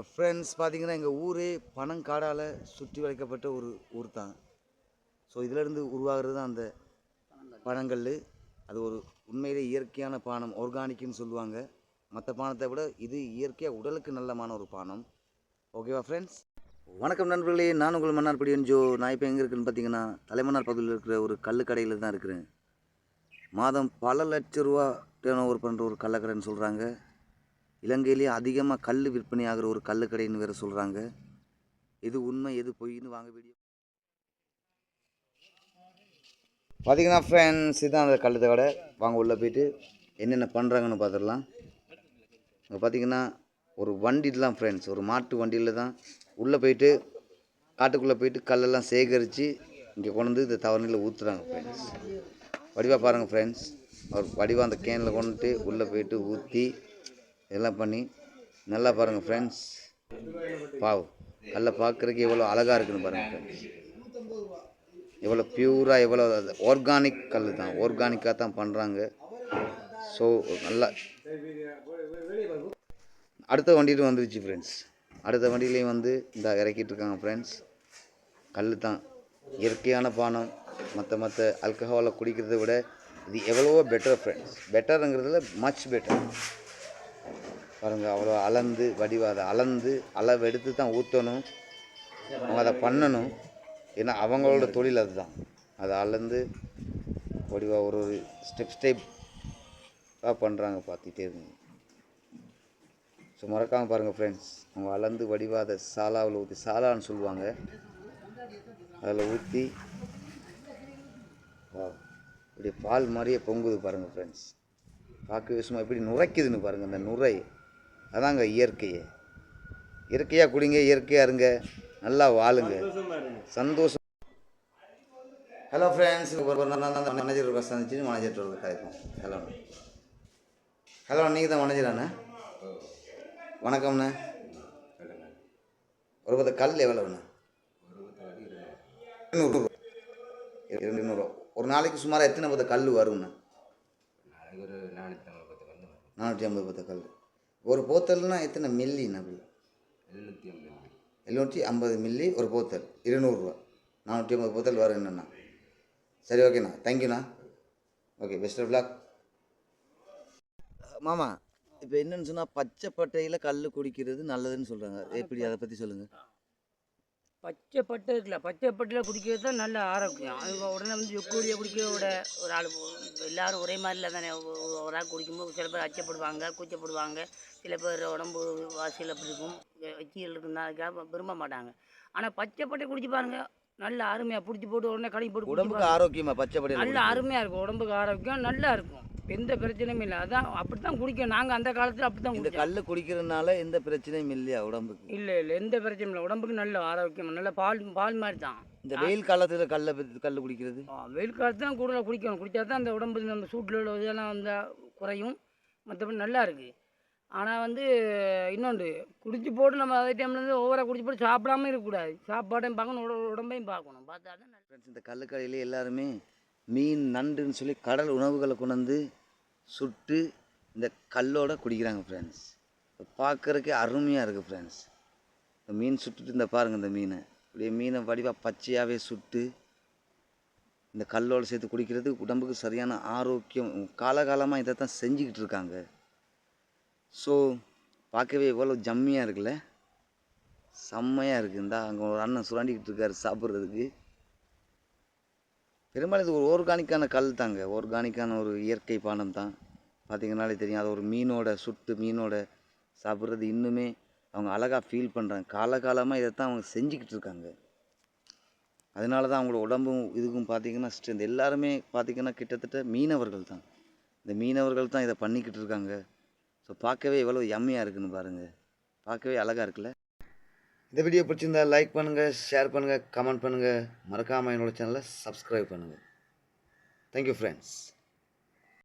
இப்போ ஃப்ரெண்ட்ஸ் பார்த்தீங்கன்னா எங்கள் ஊரே பனங்காடால் சுற்றி வளைக்கப்பட்ட ஒரு ஊர் தான் ஸோ இதிலேருந்து உருவாகிறது தான் அந்த பனங்கல் அது ஒரு உண்மையிலே இயற்கையான பானம் ஆர்கானிக்னு சொல்லுவாங்க. மற்ற பானத்தை விட இது இயற்கையாக உடலுக்கு நல்லமான ஒரு பானம். ஓகேவா ஃப்ரெண்ட்ஸ் வணக்கம் நண்பர்களே. நான் உங்கள் மன்னார்படி ஜோ. நான் இப்போ எங்கே இருக்குன்னு பார்த்தீங்கன்னா தலைமன்னார் பகுதியில் இருக்கிற ஒரு கல் கடையில் தான் இருக்கிறேன். மாதம் பல லட்ச ரூபா டேர்ன் ஓவர் பண்ணுற ஒரு கள்ளக்கடைன்னு சொல்கிறாங்க இலங்கையிலேயே அதிகமாக கல் விற்பனை ஆகிற ஒரு கடைன்னு வேறு சொல்கிறாங்க எது உண்மை எது பொய்ன்னு வாங்க வீடியோ பார்த்தீங்கன்னா ஃப்ரெண்ட்ஸ் இதுதான் அந்த கல் கடை. வாங்க உள்ளே போயிட்டு என்னென்ன பண்ணுறாங்கன்னு பார்த்துடலாம் இங்கே பார்த்தீங்கன்னா ஒரு வண்டி தான் ஃப்ரெண்ட்ஸ் ஒரு மாட்டு வண்டியில் தான் உள்ளே போயிட்டு காட்டுக்குள்ளே போயிட்டு கல்லெல்லாம் சேகரித்து இங்கே கொண்டு வந்து இந்த தவணையில் ஊற்றுறாங்க ஃப்ரெண்ட்ஸ் வடிவாக பாருங்கள் ஃப்ரெண்ட்ஸ் அவர் வடிவாக அந்த கேனில் கொண்டுட்டு உள்ளே போயிட்டு ஊற்றி இதெல்லாம் பண்ணி நல்லா பாருங்கள் ஃப்ரெண்ட்ஸ் பாவ் கல்லை பார்க்குறதுக்கு எவ்வளோ அழகாக இருக்குன்னு பாருங்கள் ஃப்ரெண்ட்ஸ் எவ்வளோ பியூராக எவ்வளோ ஆர்கானிக் கல் தான். ஆர்கானிக்காக தான் பண்ணுறாங்க ஸோ நல்லா. அடுத்த வண்டியிலும் வந்துருச்சு ஃப்ரெண்ட்ஸ் அடுத்த வண்டியிலையும் வந்து இந்த இறக்கிட்டு இருக்காங்க ஃப்ரெண்ட்ஸ் கல் தான். இயற்கையான பானம். மற்ற மற்ற அல்கஹாலை குடிக்கிறத விட இது எவ்வளவோ பெட்டர் ஃப்ரெண்ட்ஸ் பெட்டருங்கிறதுல மச் பெட்டர் பாருங்கள் அவ்வளோ அளந்து வடிவாக அதை அளந்து அளவு எடுத்து தான் ஊற்றணும் அவங்க அதை பண்ணணும். ஏன்னா அவங்களோட தொழில் அதுதான். அதை அளந்து வடிவாக ஒரு ஒரு ஸ்டெப் ஸ்டெப்பாக பண்ணுறாங்க பார்த்துட்டே இருங்க. ஸோ மறக்காமல் பாருங்கள் ஃப்ரெண்ட்ஸ் அவங்க அளந்து வடிவாக அதை சாலாவில் ஊற்றி சாலான்னு சொல்லுவாங்க. அதில் ஊற்றி வா இப்படி பால் மாதிரியே பொங்குது பாருங்கள் ஃப்ரெண்ட்ஸ் பார்க்கவே சும்மா எப்படி நுரைக்குதுன்னு பாருங்கள் அந்த நுரை. அதாங்க இயற்கையே. இயற்கையாக குடிங்க இயற்கையாக இருங்க. நல்லா வாழுங்க. சந்தோஷம். ஹலோ ஃப்ரெண்ட்ஸ் மேனேஜர் பஸ் வந்துச்சு மேனேஜர் கதைப்போம். ஹலோ ஹலோ நீங்கள் தான் மேனேஜராண்ணே வணக்கம்ண்ணே. ஒரு பத்த கல் எவ்வளோண்ணே நூறு இரண்டு நூறு ஒரு நாளைக்கு சுமார் எத்தனை பத்த கல் வரும்ண்ணே? நானூற்றி ஐம்பது பத்து கல். ஒரு போத்தல்னால் எத்தனை மில்லிண்ணா அப்படி எழுநூற்றி ஐம்பது எழுநூற்றி ஐம்பது மில்லி ஒரு போத்தல் இருநூறுவா. நானூற்றி ஐம்பது போத்தல் வரும் என்னண்ணா சரி ஓகேண்ணா தேங்க்யூண்ணா ஓகே பெஸ்ட் ஆஃப் லாக் மாமா இப்போ என்னென்னு சொன்னால் பச்சை பட்டையில் கல் குடிக்கிறது நல்லதுன்னு சொல்கிறாங்க எப்படி? அதை பற்றி சொல்லுங்கள் பச்சை பட்டை இருக்குல்ல பச்சை குடிக்கிறது தான் நல்ல ஆரோக்கியம். அது உடனே வந்து எக்கூடியை குடிக்க விட ஒரு ஆள் எல்லாரும் ஒரே மாதிரில தானே. ஒரு ஆள் குடிக்கும்போது சில பேர் அச்சப்படுவாங்க கூச்சப்படுவாங்க. சில பேர் உடம்பு வாசியில் அப்படி இருக்கும். வச்சிகள் இருக்குன்னா விரும்ப மாட்டாங்க. ஆனால் பச்சை பட்டை குடிச்சு பாருங்க நல்ல அருமையாக பிடிச்சி போட்டு உடனே கழுவி போட்டு உடம்புக்கு பாருங்க. ஆரோக்கியமா பச்சை நல்ல பட்டையில் அருமையாக இருக்கும் உடம்புக்கு ஆரோக்கியம் நல்லா இருக்கும். எந்த பிரச்சனையும் இல்லை. அதான் அப்படி தான் குடிக்கும் நாங்கள் அந்த காலத்தில் அப்படி தான் இந்த கல் குடிக்கிறதுனால எந்த பிரச்சனையும் இல்லையா உடம்புக்கு? இல்லை இல்லை. எந்த பிரச்சனையும் இல்லை. உடம்புக்கு நல்ல ஆரோக்கியம் நல்ல பால் பால் மாதிரி தான் இந்த வெயில் காலத்தில் கல்லை கல் குடிக்கிறது? வெயில் காலத்து தான் கூடுதலாக குடிக்கணும். குடித்தா தான் அந்த உடம்பு நம்ம சூட்டில் உள்ள இதெல்லாம் வந்து குறையும். மற்றபடி நல்லா இருக்குது ஆனால் வந்து இன்னொன்று குடிச்சு போட்டு நம்ம அதே டைம்லேருந்து ஓவராக குடிச்சு போட்டு சாப்பிடாம இருக்கக்கூடாது. சாப்பாட்டையும் பார்க்கணும் உட- உடம்பையும் பார்க்கணும். பார்த்தா தான் இந்த கல்லுக்கடையிலே எல்லாருமே மீன் நண்டுன்னு சொல்லி கடல் உணவுகளை கொண்டு வந்து சுட்டு இந்த கல்லோட குடிக்கிறாங்க ஃப்ரெண்ட்ஸ் பார்க்குறக்கே அருமையாக இருக்குது ஃப்ரெண்ட்ஸ் இந்த மீன் சுட்டுட்டு இந்த பாருங்கள் இந்த மீனை. அப்படியே மீனை வடிவாக பச்சையாகவே சுட்டு இந்த கல்லோட சேர்த்து குடிக்கிறது உடம்புக்கு சரியான ஆரோக்கியம். காலகாலமாக இதை தான் செஞ்சுக்கிட்டு இருக்காங்க. ஸோ பார்க்கவே எவ்வளோ ஜம்மியாக இருக்குல்ல? செம்மையாக இருக்குது இந்தா அங்கே ஒரு அண்ணன் சுரண்டிக்கிட்டு இருக்காரு சாப்பிட்றதுக்கு. பெரும்பாலும் இது ஒரு ஆர்கானிக்கான கல் தாங்க. ஆர்கானிக்கான ஒரு இயற்கை பானம் தான். பார்த்திங்கனாலே தெரியும். அது ஒரு மீனோட சுட்டு மீனோட சாப்பிட்றது இன்னுமே அவங்க அழகாக ஃபீல் பண்ணுறாங்க காலகாலமாக இதை தான் அவங்க செஞ்சுக்கிட்டு இருக்காங்க. அதனால தான் அவங்களோட உடம்பும் இதுக்கும் பார்த்தீங்கன்னா ஸ்ட்ரென்த் எல்லாருமே பார்த்தீங்கன்னா கிட்டத்தட்ட மீனவர்கள் தான். இந்த மீனவர்கள் தான் இதை பண்ணிக்கிட்டு இருக்காங்க. ஸோ பார்க்கவே எவ்வளோ எம்மையாக இருக்குன்னு பாருங்கள் பார்க்கவே அழகாக இருக்குல்ல? இந்த வீடியோ பிடிச்சிருந்தா லைக் பண்ணுங்கள் ஷேர் பண்ணுங்கள் கமெண்ட் பண்ணுங்கள் மறக்காமல் என்னோட சேனலை சப்ஸ்கிரைப் பண்ணுங்கள் தேங்க்யூ ஃப்ரெண்ட்ஸ்